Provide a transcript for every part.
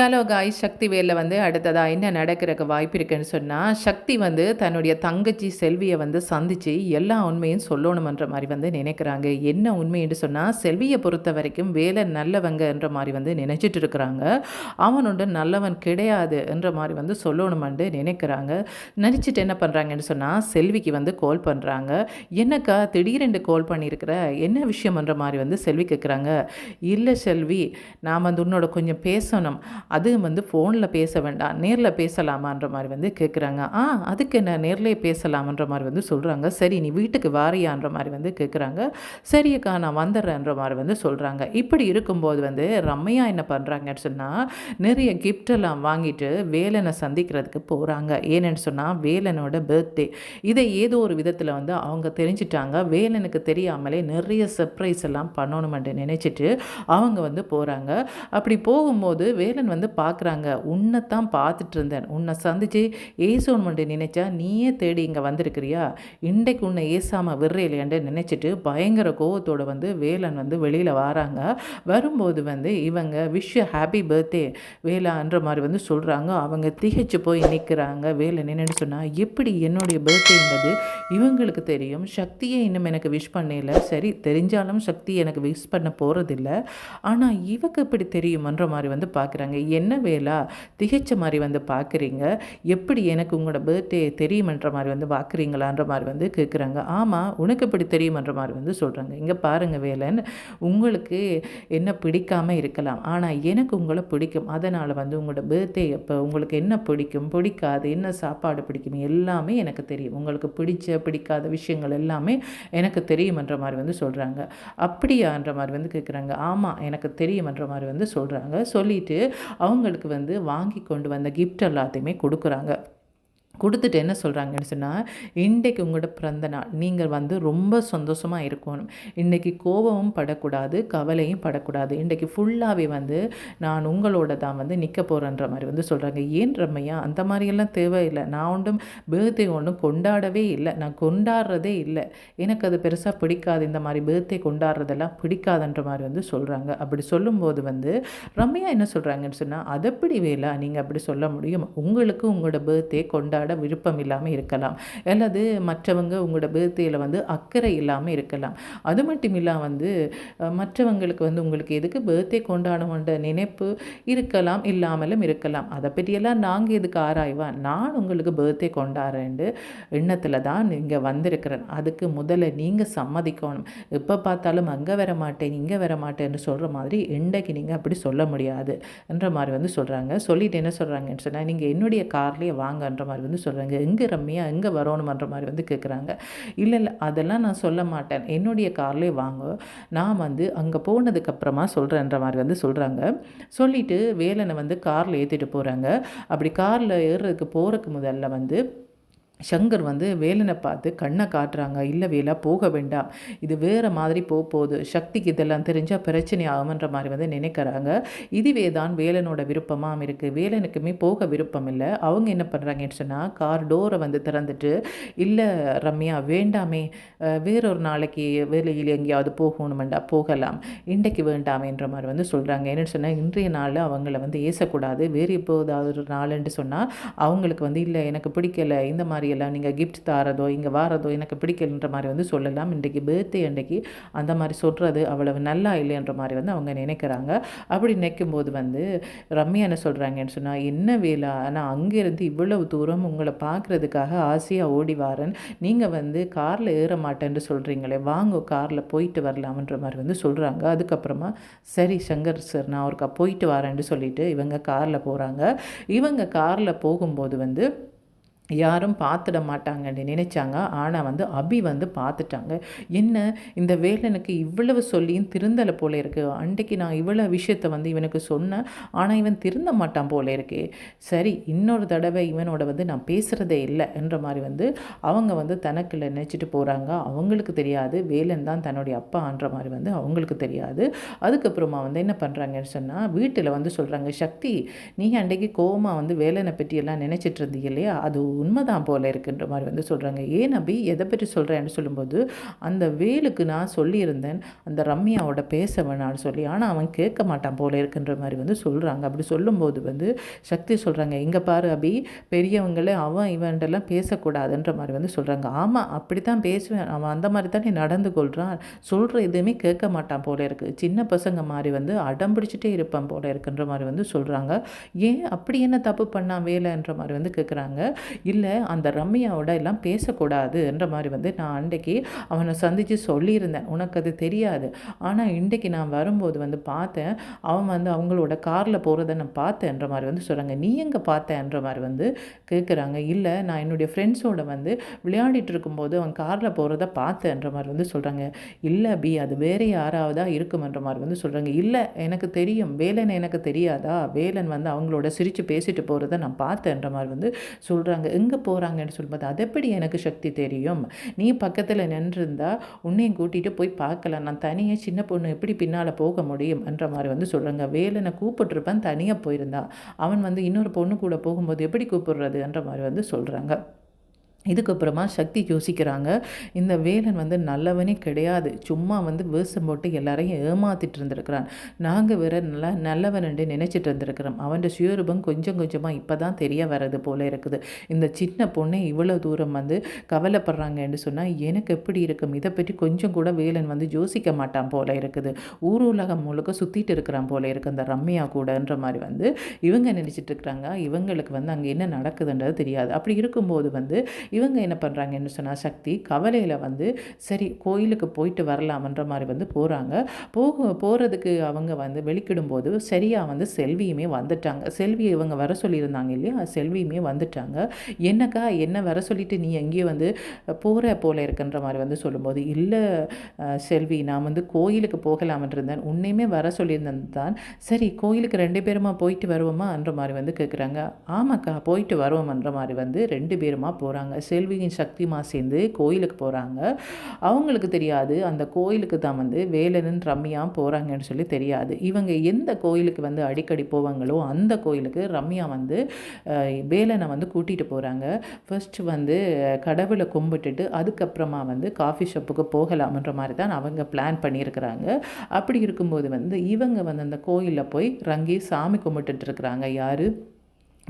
Hello காய் சக்தி வேலில் வந்து அடுத்ததாக என்ன நடக்கிறக்கு வாய்ப்பு இருக்குன்னு சொன்னால் சக்தி வந்து தன்னுடைய தங்கச்சி செல்வியை வந்து சந்தித்து எல்லா உண்மையும் சொல்லணுமன்ற மாதிரி வந்து நினைக்கிறாங்க. என்ன உண்மைன்னு சொன்னால் செல்வியை பொறுத்த வரைக்கும் வேலை நல்லவங்கன்ற மாதிரி வந்து நினச்சிட்டு இருக்கிறாங்க. அவனோட நல்லவன் கிடையாது என்ற மாதிரி வந்து சொல்லணுமென்று நினைக்கிறாங்க. நினச்சிட்டு என்ன பண்ணுறாங்கன்னு சொன்னால் செல்விக்கு வந்து கால் பண்ணுறாங்க என்னக்கா திடீரென்று கால் பண்ணியிருக்கிற? என்ன விஷயம்ன்ற மாதிரி வந்து செல்வி கேட்குறாங்க இல்லை செல்வி நான் வந்து உன்னோட கொஞ்சம் பேசணும். அதுவும் வந்து ஃபோனில் பேச வேண்டாம் நேரில் பேசலாமான்ற மாதிரி வந்து கேட்குறாங்க ஆ அதுக்கு என்ன? நேர்லேயே பேசலாமன்ற மாதிரி வந்து சொல்கிறாங்க சரி நீ வீட்டுக்கு வாரியான்ற மாதிரி வந்து கேட்குறாங்க சரியக்கா நான் வந்துடுறேன்ற மாதிரி வந்து சொல்கிறாங்க இப்படி இருக்கும்போது வந்து ரம்மையா என்ன பண்ணுறாங்கன்னு சொன்னால் நிறைய கிஃப்டெல்லாம் வாங்கிட்டு வேலனை சந்திக்கிறதுக்கு போகிறாங்க ஏன்னு சொன்னால் வேலனோட பர்த்டே இதை ஏதோ ஒரு விதத்தில் வந்து அவங்க தெரிஞ்சிட்டாங்க. வேலனுக்கு தெரியாமலே நிறைய சர்ப்ரைஸ் எல்லாம் பண்ணணுமென்று நினச்சிட்டு அவங்க வந்து போகிறாங்க அப்படி போகும்போது வேலன் வந்து வந்து பார்க்குறாங்க. உன்னைத்தான் பார்த்துட்டு இருந்தேன் உன்னை சந்திச்சு ஏசோன்மெண்ட்டு நினைச்சா நீயே தேடி இங்கே வந்திருக்கிறியா? இன்றைக்கு உன்னை ஏசாமல் விடுறையிலேன்னு நினச்சிட்டு பயங்கர கோவத்தோடு வந்து வேலன் வந்து வெளியில் வராங்க. வரும்போது வந்து இவங்க விஷ் ஹாப்பி பர்த்டே வேலான்ற மாதிரி வந்து சொல்கிறாங்க அவங்க திகைச்சு போய் நிற்கிறாங்க வேலை நின்றுன்னு சொன்னால் எப்படி என்னுடைய பர்த்டேன்றது இவங்களுக்கு தெரியும். சக்தியை இன்னும் எனக்கு விஷ் பண்ணல சரி தெரிஞ்சாலும் சக்தி எனக்கு விஷ் பண்ண போகிறதில்ல ஆனால் இவக்கு இப்படி தெரியுமன்ற மாதிரி வந்து பார்க்குறாங்க. என்ன வேலா திகைச்ச மாதிரி வந்து பார்க்குறீங்க? எப்படி எனக்கு உங்களோட பர்த்டே தெரியுமன்ற மாதிரி வந்து பார்க்குறீங்களான்ற மாதிரி வந்து கேட்குறாங்க. ஆமாம் உனக்கு எப்படி தெரியுமன்ற மாதிரி வந்து சொல்கிறாங்க இங்கே பாருங்கள் வேலைன்னு உங்களுக்கு என்ன பிடிக்காமல் இருக்கலாம். ஆனால் எனக்கு உங்களை பிடிக்கும். அதனால் வந்து உங்களோட பர்த்டே எப்போ உங்களுக்கு என்ன பிடிக்கும் பிடிக்காது என்ன சாப்பாடு பிடிக்கும் எல்லாமே எனக்கு தெரியும். உங்களுக்கு பிடிச்ச பிடிக்காத விஷயங்கள் எல்லாமே எனக்கு தெரியுமன்ற மாதிரி வந்து சொல்கிறாங்க அப்படியான்ற மாதிரி வந்து கேட்குறாங்க. ஆமாம் எனக்கு தெரியுமன்ற மாதிரி வந்து சொல்கிறாங்க சொல்லிவிட்டு அவங்களுக்கு வந்து வாங்கி கொண்டு வந்த கிஃப்ட் எல்லாத்தையுமே கொடுக்குறாங்க. கொடுத்துட்டு என்ன சொல்கிறாங்கன்னு சொன்னால் இன்றைக்கு உங்களோட பிறந்த நாள். நீங்கள் வந்து ரொம்ப சந்தோஷமாக இருக்கணும். இன்றைக்கி கோபமும் படக்கூடாது கவலையும் படக்கூடாது. இன்றைக்கி ஃபுல்லாகவே வந்து நான் உங்களோட தான் வந்து நிற்க போகிறேன்ற மாதிரி வந்து சொல்கிறாங்க ஏன் ரம்மையா? அந்த மாதிரியெல்லாம் தேவையில்லை. நான் ஒன்றும் பேர்த்டே ஒன்றும் கொண்டாடவே இல்லை. நான் கொண்டாடுறதே இல்லை. எனக்கு அது பெருசாக பிடிக்காது. இந்த மாதிரி பேர்த்டே கொண்டாடுறதெல்லாம் பிடிக்காதுன்ற மாதிரி வந்து சொல்கிறாங்க அப்படி சொல்லும்போது வந்து ரம்யா என்ன சொல்கிறாங்கன்னு சொன்னால் அதப்படி வேலை நீங்கள் அப்படி சொல்ல முடியும். உங்களுக்கு உங்களோட பேர்த்டே கொண்டாட கொண்டாட விருப்பம் இல்லாமல் இருக்கலாம். அல்லது மற்றவங்க உங்களோட பர்த்டேயில் வந்து அக்கறை இல்லாமல் இருக்கலாம். அது மட்டும் இல்லாமல் வந்து மற்றவங்களுக்கு வந்து உங்களுக்கு எதுக்கு பேர்த்டே கொண்டாடணுன்ற நினைப்பு இருக்கலாம் இல்லாமலும் இருக்கலாம். அதை பற்றியெல்லாம் நாங்கள் எதுக்கு ஆராய்வா? நான் உங்களுக்கு பேர்த்டே கொண்டாடுறேன் எண்ணத்தில் தான் இங்கே வந்திருக்கிறேன். அதுக்கு முதல்ல நீங்கள் சம்மதிக்கணும். எப்போ பார்த்தாலும் அங்கே வர மாட்டேன் இங்கே வர மாட்டேன்னு சொல்கிற மாதிரி இன்றைக்கு நீங்கள் அப்படி சொல்ல முடியாது. என்ற மாதிரி வந்து சொல்கிறாங்க சொல்லிட்டு என்ன சொல்கிறாங்கன்னு சொன்னால் நீங்கள் என்னுடைய கார்லேயே வாங்கன்ற மாதிரி வந்து சொல்கிறாங்க எங்கே ரம்யா? எங்கே வரணுமன்ற மாதிரி வந்து கேட்குறாங்க இல்லை இல்லை. அதெல்லாம் நான் சொல்ல மாட்டேன். என்னுடைய கார்லேயே வாங்க. நான் வந்து அங்கே போனதுக்கப்புறமா சொல்கிறேன்ற மாதிரி வந்து சொல்கிறாங்க சொல்லிவிட்டு வேலனை வந்து காரில் ஏற்றிட்டு போகிறாங்க அப்படி காரில் ஏறுறதுக்கு போகிறதுக்கு முதல்ல வந்து சங்கர் வந்து வேலனை பார்த்து கண்ணை காட்டுறாங்க. இல்லை வேலா போக வேண்டாம். இது வேறு மாதிரி போக போகுது. சக்திக்கு இதெல்லாம் தெரிஞ்சால் பிரச்சனை ஆகுமன்ற மாதிரி வந்து நினைக்கிறாங்க. இதுவே தான் வேலனோட விருப்பமாக இருக்குது வேலனுக்குமே போக விருப்பம் இல்லை. அவங்க என்ன பண்ணுறாங்கன்னு சொன்னால் கார் டோரை வந்து திறந்துட்டு இல்லை ரம்யா வேண்டாமே. வேறொரு நாளைக்கு வேலையில் எங்கேயாவது போகணுமெண்டா போகலாம். இன்றைக்கு வேண்டாமேன்ற மாதிரி வந்து சொல்கிறாங்க என்னென்னு சொன்னால் இன்றைய நாளில் அவங்கள வந்து ஏசக்கூடாது. வேறு எப்போதாவது ஒரு நாளுன்னு சொன்னால் அவங்களுக்கு வந்து இல்லை எனக்கு பிடிக்கலை. இந்த மாதிரி எல்லாம் நீங்கள் கிஃப்ட் தாரதோ இங்கே வாரதோ எனக்கு பிடிக்கலன்ற மாதிரி வந்து சொல்லலாம். இன்றைக்கு பேர்த்டே அன்றைக்கி அந்த மாதிரி சொல்கிறது அவ்வளவு நல்லா இல்லைன்ற மாதிரி வந்து அவங்க நினைக்கிறாங்க. அப்படி நினைக்கும்போது வந்து ரம்யா என்ன சொல்கிறாங்கன்னு சொன்னால் என்ன வேலை ஆனால் அங்கேருந்து இவ்வளவு தூரம் உங்களை பார்க்குறதுக்காக ஆசையாக ஓடி வாரன். நீங்கள் வந்து காரில் ஏற மாட்டேன்னு சொல்கிறீங்களே வாங்க காரில் போயிட்டு வரலாம்ன்ற மாதிரி வந்து சொல்கிறாங்க அதுக்கப்புறமா சரி சங்கர் சார் நான் ஒருக்கா போயிட்டு வரேன்னு சொல்லிட்டு இவங்க காரில் போகிறாங்க இவங்க காரில் போகும்போது வந்து யாரும் பார்த்துட மாட்டாங்கன்னு நினைச்சாங்க. ஆனால் வந்து அபி வந்து பார்த்துட்டாங்க. என்ன? இந்த வேலனுக்கு இவ்வளவு சொல்லியும் திருந்தலை போல இருக்குது அன்றைக்கு நான் இவ்வளோ விஷயத்த வந்து இவனுக்கு சொன்னேன். ஆனால் இவன் திருந்த மாட்டான் போல இருக்கே. சரி இன்னொரு தடவை இவனோட வந்து நான் பேசுகிறதே இல்லை என்ற மாதிரி வந்து அவங்க வந்து தனக்குள்ள நினச்சிட்டு போகிறாங்க அவங்களுக்கு தெரியாது. வேலன் தான் தன்னுடைய அப்பான்ற மாதிரி வந்து அவங்களுக்கு தெரியாது. அதுக்கப்புறமா வந்து என்ன பண்ணுறாங்கன்னு சொன்னால் வீட்டில் வந்து சொல்கிறாங்க சக்தி நீ அன்றைக்கு கோபமாக வந்து வேலனை பற்றியெல்லாம் நினச்சிட்டு இருந்தீங்க இல்லையா? அது உண்மைதான் போல இருக்குன்ற மாதிரி வந்து சொல்கிறாங்க ஏன் அபி எதை பற்றி சொல்கிறேன்னு சொல்லும்போது அந்த வேலுக்கு நான் சொல்லியிருந்தேன் அந்த ரம்யாவோட பேச வேணான்னு சொல்லி. ஆனால் அவன் கேட்க மாட்டான் போல இருக்குன்ற மாதிரி வந்து சொல்கிறாங்க அப்படி சொல்லும்போது வந்து சக்தி சொல்கிறாங்க இங்கே பாரு அபி பெரியவங்களே அவன் இவன்டெல்லாம் பேசக்கூடாதுன்ற மாதிரி வந்து சொல்கிறாங்க ஆமாம் அப்படி தான் பேசுவேன். அவன் அந்த மாதிரி தானே நடந்து கொள்கிறான் சொல்கிற எதுவுமே கேட்க மாட்டான் போல இருக்குது சின்ன பசங்க மாதிரி வந்து அடம் பிடிச்சிட்டே இருப்பான் போல இருக்குன்ற மாதிரி வந்து சொல்கிறாங்க ஏன் அப்படி என்ன தப்பு பண்ணான் வேலைன்ற மாதிரி வந்து கேட்குறாங்க இல்லை அந்த ரம்யாவோட எல்லாம் பேசக்கூடாதுன்ற மாதிரி வந்து நான் அன்றைக்கி அவனை சந்தித்து சொல்லியிருந்தேன். உனக்கு அது தெரியாது. ஆனால் இன்றைக்கு நான் வரும்போது வந்து பார்த்தேன் அவன் வந்து அவங்களோட காரில் போகிறத நான் பார்த்தேன்ற மாதிரி வந்து சொல்கிறாங்க நீ எங்கே பார்த்தேன்ற மாதிரி வந்து கேட்குறாங்க இல்லை நான் என்னுடைய ஃப்ரெண்ட்ஸோட வந்து விளையாடிட்டு இருக்கும்போது அவன் காரில் போகிறத பார்த்தேன்ற மாதிரி வந்து சொல்கிறாங்க இல்லை பி அது வேறு யாராவதா இருக்குமன்ற மாதிரி வந்து சொல்கிறாங்க இல்லை எனக்கு தெரியும். வேலன் எனக்கு தெரியாதா? வேலன் வந்து அவங்களோட சிரித்து பேசிட்டு போகிறத நான் பார்த்தேன்ற மாதிரி வந்து சொல்கிறாங்க எங்கே போகிறாங்கன்னு சொல்லும்போது அது எப்படி எனக்கு சக்தி தெரியும்? நீ பக்கத்தில் நின்றுருந்தா உன்னையும் கூட்டிகிட்டு போய் பார்க்கலாம். நான் தனியாக சின்ன பொண்ணு எப்படி பின்னால் போக முடியும்? என்ற மாதிரி வந்து சொல்கிறாங்க வேலனை கூப்பிட்டுருப்பேன் தனியாக போயிருந்தான் அவன் வந்து இன்னொரு பொண்ணு கூட போகும்போது எப்படி கூப்பிடுறதுன்ற மாதிரி வந்து சொல்கிறாங்க இதுக்கப்புறமா சக்தி யோசிக்கிறாங்க. இந்த வேலன் வந்து நல்லவனே கிடையாது. சும்மா வந்து வேஷம் போட்டு எல்லாரையும் ஏமாத்திட்டு இருந்திருக்கிறான். நாங்கள் வேற நல்லா நல்லவனண்டு நினச்சிட்டு இருந்திருக்கிறோம். அவன் சுயரூபம் கொஞ்சம் கொஞ்சமாக இப்போ தான் தெரிய வர்றது போல இருக்குது. இந்த சின்ன பொண்ணை இவ்வளோ தூரம் வந்து கவலைப்படுறாங்கன்னு சொன்னால் எனக்கு எப்படி இருக்கும்? இதை பற்றி கொஞ்சம் கூட வேலன் வந்து யோசிக்க மாட்டான் போல இருக்குது. ஊர் உலகம் முழுக்க சுற்றிட்டு இருக்கிறான் போல இருக்குது அந்த ரம்யா கூடன்ற மாதிரி வந்து இவங்க நினச்சிட்டு இருக்கிறாங்க. இவங்களுக்கு வந்து அங்கே என்ன நடக்குதுன்றது தெரியாது. அப்படி இருக்கும்போது வந்து இவங்க என்ன பண்ணுறாங்கன்னு சொன்னால் சக்தி கவலையில் வந்து சரி கோயிலுக்கு போயிட்டு வரலாமன்ற மாதிரி வந்து போகிறாங்க போக போகிறதுக்கு அவங்க வந்து வெளிக்கிடும்போது சரியாக வந்து செல்வியுமே வந்துட்டாங்க. செல்வி இவங்க வர சொல்லியிருந்தாங்க இல்லையா? செல்வியுமே வந்துட்டாங்க. என்னக்கா என்ன வர சொல்லிட்டு நீ எங்கேயோ வந்து போகிற போல இருக்குன்ற மாதிரி வந்து சொல்லும்போது இல்லை செல்வி நான் வந்து கோயிலுக்கு போகலாமன்றிருந்தேன் உன்னையுமே வர சொல்லியிருந்தேன் தான். சரி கோயிலுக்கு ரெண்டு பேருமா போயிட்டு வருவோமான்ற மாதிரி வந்து கேட்குறாங்க ஆமாக்கா போயிட்டு வருவோம்ன்ற மாதிரி வந்து ரெண்டு பேருமா போகிறாங்க செல்வியின் சக்திமா சேர்ந்து கோயிலுக்கு போகிறாங்க அவங்களுக்கு தெரியாது அந்த கோயிலுக்கு தான் வந்து வேலனும் ரம்யா போகிறாங்கன்னு சொல்லி தெரியாது. இவங்க எந்த கோயிலுக்கு வந்து அடிக்கடி போவாங்களோ அந்த கோயிலுக்கு ரம்யா வந்து வேலனை வந்து கூட்டிகிட்டு போகிறாங்க ஃபஸ்ட்டு வந்து கடவுளை கும்பிட்டுட்டு அதுக்கப்புறமா வந்து காஃபி ஷாப்புக்கு போகலாம்ன்ற மாதிரி தான் அவங்க பிளான் பண்ணியிருக்கிறாங்க. அப்படி இருக்கும்போது வந்து இவங்க வந்து அந்த கோயிலில் போய் ரங்கி சாமி கும்பிட்டுட்டு இருக்கிறாங்க. யார்?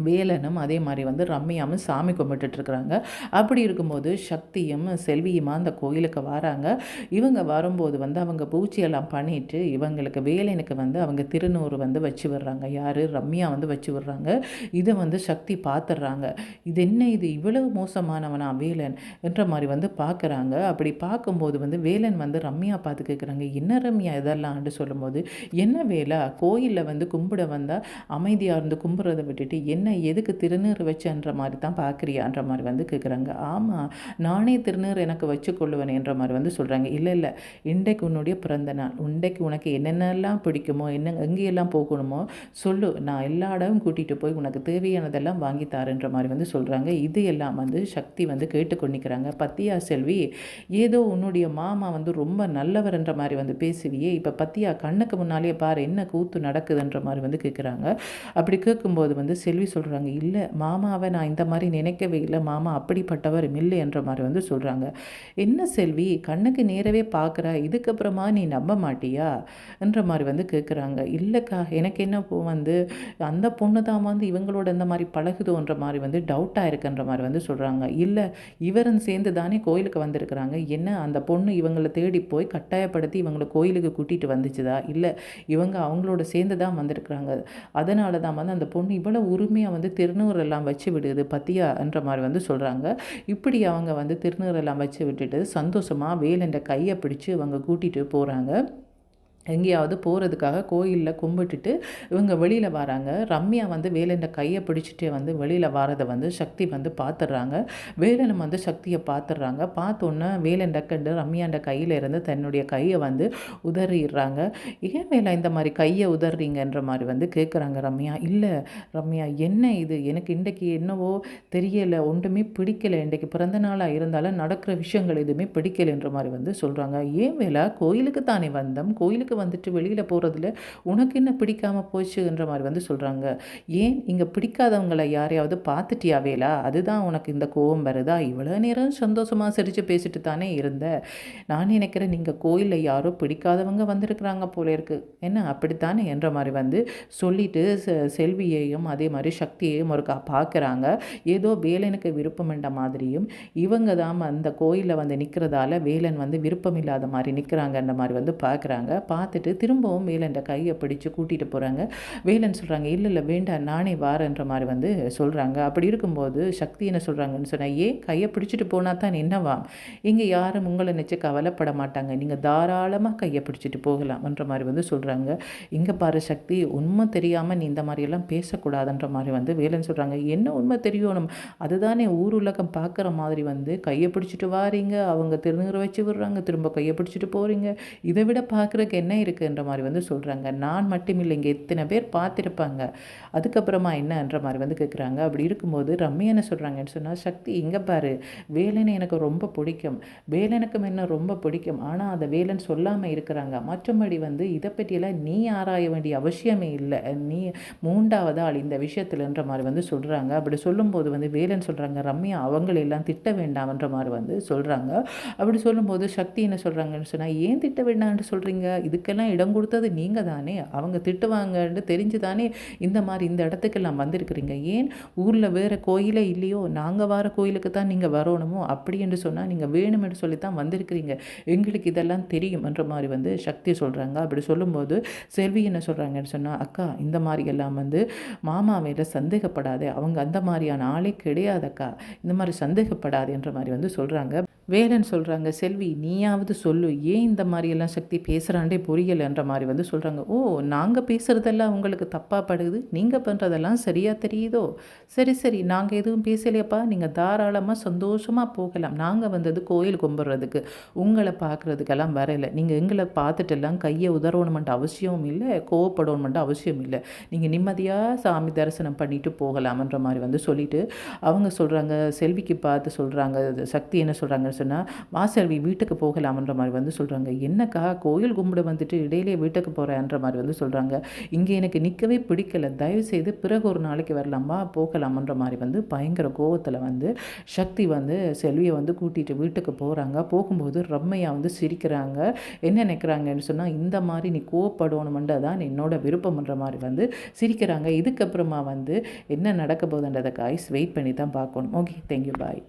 வேலனும் அதே மாதிரி வந்து ரம்யாவும் சாமி கும்பிட்டுட்ருக்குறாங்க. அப்படி இருக்கும்போது சக்தியும் செல்வியுமா அந்த கோயிலுக்கு வராங்க. இவங்க வரும்போது வந்து அவங்க பூச்சியெல்லாம் பண்ணிட்டு இவங்களுக்கு வேலனுக்கு வந்து அவங்க திருநூறு வந்து வச்சு விடுறாங்க. யார்? ரம்யா வந்து வச்சு விடுறாங்க. இதை வந்து சக்தி பார்த்துடுறாங்க இது என்ன இது? இவ்வளவு மோசமானவனா வேலன் என்ற மாதிரி வந்து பார்க்குறாங்க அப்படி பார்க்கும்போது வந்து வேலன் வந்து ரம்யா பார்த்து கேட்குறாங்க என்ன ரம்யா இதெல்லாம்னு சொல்லும்போது என்ன வேலை? கோயிலில் வந்து கும்பிட வந்தால் அமைதியாக இருந்து கும்பிட்றதை விட்டுட்டு என்ன எதுக்கு திருநீர் வச்சன்ற மாதிரி தான் பார்க்குறியான்ற மாதிரி வந்து கேட்குறாங்க ஆமாம் நானே திருநீர் எனக்கு வச்சு கொள்ளுவேன் என்ற மாதிரி வந்து சொல்கிறாங்க இல்லை இல்லை இன்றைக்கு உன்னுடைய பிறந்த நாள் இன்றைக்கு உனக்கு என்னென்னலாம் பிடிக்குமோ என்ன எங்கேயெல்லாம் போகணுமோ சொல்லு. நான் எல்லா இடமும் கூட்டிகிட்டு போய் உனக்கு தேவையானதெல்லாம் வாங்கி தாருன்ற மாதிரி வந்து சொல்கிறாங்க இது எல்லாம் வந்து சக்தி வந்து கேட்டுக்கொண்டிக்கிறாங்க பத்தியா செல்வி ஏதோ உன்னுடைய மாமா வந்து ரொம்ப நல்லவர்ன்ற மாதிரி வந்து பேசுவியே. இப்போ பத்தியா கண்ணுக்கு முன்னாலே பாரு என்ன கூத்து நடக்குதுன்ற மாதிரி வந்து கேட்குறாங்க அப்படி கேட்கும்போது வந்து செல்வி சொல்கிறாங்க இல்லை மாமாவை நான் இந்த மாதிரி நினைக்கவே இல்லை மாமா அப்படிப்பட்டவர் இல்லை என்ற மாதிரி வந்து சொல்கிறாங்க என்ன செல்வி கண்ணுக்கு நேரவே பார்க்குற இதுக்கப்புறமா நீ நம்ப மாட்டியா? என்ற மாதிரி வந்து கேட்குறாங்க இல்லைக்கா எனக்கு என்ன வந்து அந்த பொண்ணு தான் வந்து இவங்களோட இந்த மாதிரி பழகுதோன்ற மாதிரி வந்து டவுட்டாக இருக்குன்ற மாதிரி வந்து சொல்கிறாங்க இல்லை இவரும் சேர்ந்து தானே கோயிலுக்கு வந்திருக்கிறாங்க. என்ன அந்த பொண்ணு இவங்களை தேடி போய் கட்டாயப்படுத்தி இவங்களை கோயிலுக்கு கூட்டிகிட்டு வந்துச்சுதா? இல்லை இவங்க அவங்களோட சேர்ந்து தான் வந்திருக்கிறாங்க. அதனால தான் வந்து அந்த பொண்ணு இவ்வளோ உரிமையாக வந்து திருநூறு எல்லாம் வச்சு விடுது பத்தியான்ற மாதிரி வந்து சொல்கிறாங்க இப்படி அவங்க வந்து திருநூறு எல்லாம் வச்சு விட்டுட்டு சந்தோஷமாக வேலண்ட கையை பிடிச்சி அவங்க கூட்டிகிட்டு போகிறாங்க எங்கேயாவது போகிறதுக்காக கோயிலில் கும்பிட்டுட்டு இவங்க வெளியில் வராங்க. ரம்யா வந்து வேலண்ட கையை பிடிச்சிட்டு வந்து வெளியில் வரதை வந்து சக்தி வந்து பார்த்துடுறாங்க வேலனும் வந்து சக்தியை பார்த்துடுறாங்க பார்த்தோன்னே வேலண்ட கண்டு ரம்யாண்ட கையில் இருந்து தன்னுடைய கையை வந்து உதறிடுறாங்க. ஏன் வேலை இந்த மாதிரி கையை உதறீங்கன்ற மாதிரி வந்து கேட்குறாங்க ரம்யா. இல்லை ரம்யா என்ன இது? எனக்கு இன்றைக்கு என்னவோ தெரியலை. ஒன்றுமே பிடிக்கலை. இன்றைக்கு பிறந்த நாளாக இருந்தாலும் நடக்கிற விஷயங்கள் எதுவுமே பிடிக்கலைன்ற மாதிரி வந்து சொல்கிறாங்க ஏன் வேலை? கோயிலுக்கு தானே வந்தோம். கோயிலுக்கு வந்துட்டு வெளியில் போகிறதுல உனக்கு என்ன பிடிக்காமல் போச்சுன்ற மாதிரி வந்து சொல்கிறாங்க ஏன் இங்கே பிடிக்காதவங்களை யாரையாவது பார்த்துட்டியா வேலா? அதுதான் உனக்கு இந்த கோவம் வருதா? இவ்வளோ நேரம் சந்தோஷமாக சிரித்து பேசிட்டு தானே இருந்த. நான் நினைக்கிறேன் நீங்கள் கோயிலில் யாரோ பிடிக்காதவங்க வந்திருக்கிறாங்க போல இருக்குது என்ன அப்படித்தானே என்ற மாதிரி வந்து சொல்லிட்டு செல்வியையும் அதே மாதிரி சக்தியையும் ஒருக்கா பார்க்குறாங்க. ஏதோ வேலனுக்கு விருப்பம் மாதிரியும் இவங்க தான் அந்த கோயிலில் வந்து நிற்கிறதால வேலன் வந்து விருப்பம் இல்லாத மாதிரி நிற்கிறாங்கன்ற மாதிரி வந்து பார்க்குறாங்க. பா பார்த்துட்டு திரும்பவும் வேலன் கையை பிடிச்சு கூட்டிகிட்டு போகிறாங்க வேலன் சொல்கிறாங்க இல்லை இல்லை வேண்டாம் நானே வாரன்ற மாதிரி வந்து சொல்கிறாங்க அப்படி இருக்கும்போது சக்தி என்ன சொல்கிறாங்கன்னு சொன்னால் ஏன் கையை பிடிச்சிட்டு போனால் தான் என்னவா? இங்கே யாரும் உங்களை நினச்சி கவலைப்பட மாட்டாங்க. நீங்கள் தாராளமாக கையை பிடிச்சிட்டு போகலாம்ன்ற மாதிரி வந்து சொல்கிறாங்க இங்கே பாரு சக்தி உண்மை தெரியாமல் நீ இந்த மாதிரியெல்லாம் பேசக்கூடாதுன்ற மாதிரி வந்து வேலன் சொல்கிறாங்க என்ன உண்மை தெரியணும்? அதுதானே ஊர் உலகம் பார்க்குற மாதிரி வந்து கையை பிடிச்சிட்டு வாரீங்க. அவங்க திருநீரை வச்சு விடுறாங்க. திரும்ப கையை பிடிச்சிட்டு போகிறீங்க இதை விட பார்க்குறக்கு என்ன என்ன இருக்குன்ற மாதிரி வந்து சொல்கிறாங்க நான் மட்டும் இல்லை இங்கே எத்தனை பேர் பார்த்துருப்பாங்க. அதுக்கப்புறமா என்னன்ற மாதிரி வந்து கேட்குறாங்க அப்படி இருக்கும்போது ரம்யா என்ன சொல்கிறாங்கன்னு சொன்னால் சக்தி இங்கே பாரு. வேலனை எனக்கு ரொம்ப பிடிக்கும். வேலனுக்கும் என்ன ரொம்ப பிடிக்கும். ஆனால் அதை வேலன் சொல்லாமல் இருக்கிறாங்க. மற்றபடி வந்து இதை பற்றியெல்லாம் நீ ஆராய வேண்டிய அவசியமே இல்லை. நீ மூன்றாவது ஆள் இந்த விஷயத்துலன்ற மாதிரி வந்து சொல்கிறாங்க அப்படி சொல்லும்போது வந்து வேலன் சொல்கிறாங்க ரம்யா அவங்களெல்லாம் திட்ட வேண்டாம்ன்ற மாதிரி வந்து சொல்கிறாங்க அப்படி சொல்லும்போது சக்தி என்ன சொல்கிறாங்கன்னு சொன்னால் ஏன் திட்ட வேண்டாம்னு சொல்கிறீங்க இதுக்கெல்லாம் இடம் கொடுத்தது? நீங்கள் தானே. அவங்க திட்டுவாங்கன்னு தெரிஞ்சு தானே இந்த மாதிரி இந்த இடத்துக்கெல்லாம் வந்திருக்கிறீங்க. ஏன்? ஊரில் வேறு கோயிலே இல்லையோ? நாங்கள் வர கோயிலுக்கு தான் நீங்கள் வரணுமோ? அப்படி என்று சொன்னால் நீங்கள் வேணும் என்று சொல்லி தான் வந்திருக்கிறீங்க. எங்களுக்கு இதெல்லாம் தெரியும்ன்ற மாதிரி வந்து சக்தி சொல்கிறாங்க அப்படி சொல்லும்போது செல்வி என்ன சொல்கிறாங்கன்னு சொன்னால் அக்கா இந்த மாதிரி எல்லாம் வந்து மாமா மேலே சந்தேகப்படாதே. அவங்க அந்த மாதிரியான ஆளே கிடையாதக்கா. இந்த மாதிரி சந்தேகப்படாது என்ற மாதிரி வந்து சொல்கிறாங்க வேலன் சொல்கிறாங்க செல்வி நீயாவது சொல்லு. ஏன் இந்த மாதிரியெல்லாம் சக்தி பேசுகிறாண்டே புரியலைன்ற மாதிரி வந்து சொல்கிறாங்க ஓ நாங்கள் பேசுகிறதெல்லாம் உங்களுக்கு தப்பாக படுது. நீங்கள் பண்ணுறதெல்லாம் சரியாக தெரியுதோ? சரி சரி. நாங்கள் எதுவும் பேசலையப்பா. நீங்கள் தாராளமாக சந்தோஷமாக போகலாம். நாங்கள் வந்தது கோயில் கும்பிட்றதுக்கு உங்களை பார்க்குறதுக்கெல்லாம் வரலை. நீங்கள் எங்களை பார்த்துட்டெல்லாம் கையை உதறணுமெண்ட்டு அவசியமும் இல்லை கோவப்படணுமெண்ட்டு அவசியம் இல்லை. நீங்கள் நிம்மதியாக சாமி தரிசனம் பண்ணிட்டு போகலாம்ன்ற மாதிரி வந்து சொல்லிவிட்டு அவங்க சொல்கிறாங்க செல்விக்கு பார்த்து சொல்கிறாங்க சக்தி என்ன சொல்கிறாங்க சொன்னால் மாசல்வி வீட்டுக்கு போகலாம்ன்ற மாதிரி வந்து சொல்கிறாங்க என்னக்கா கோயில் கும்பிட வந்துட்டு இடையிலே வீட்டுக்கு போகிறேன்ற மாதிரி வந்து சொல்கிறாங்க இங்கே எனக்கு நிற்கவே பிடிக்கல. தயவு செய்து பிறகு ஒரு நாளைக்கு வரலாமா? போகலாமன்ற மாதிரி வந்து பயங்கர கோவத்தில் வந்து சக்தி வந்து செல்வியை வந்து கூட்டிகிட்டு வீட்டுக்கு போகிறாங்க போகும்போது ரம்மையாக வந்து சிரிக்கிறாங்க. என்ன நினைக்கிறாங்கன்னு சொன்னால் இந்த மாதிரி நீ கோவப்படணுமெண்டு தான் என்னோட விருப்பம்ன்ற மாதிரி வந்து சிரிக்கிறாங்க. இதுக்கப்புறமா வந்து என்ன நடக்க போகுதுன்றதை காய்ஸ் வெயிட் பண்ணி தான் பார்க்கணும் ஓகே தேங்க்யூ பாய்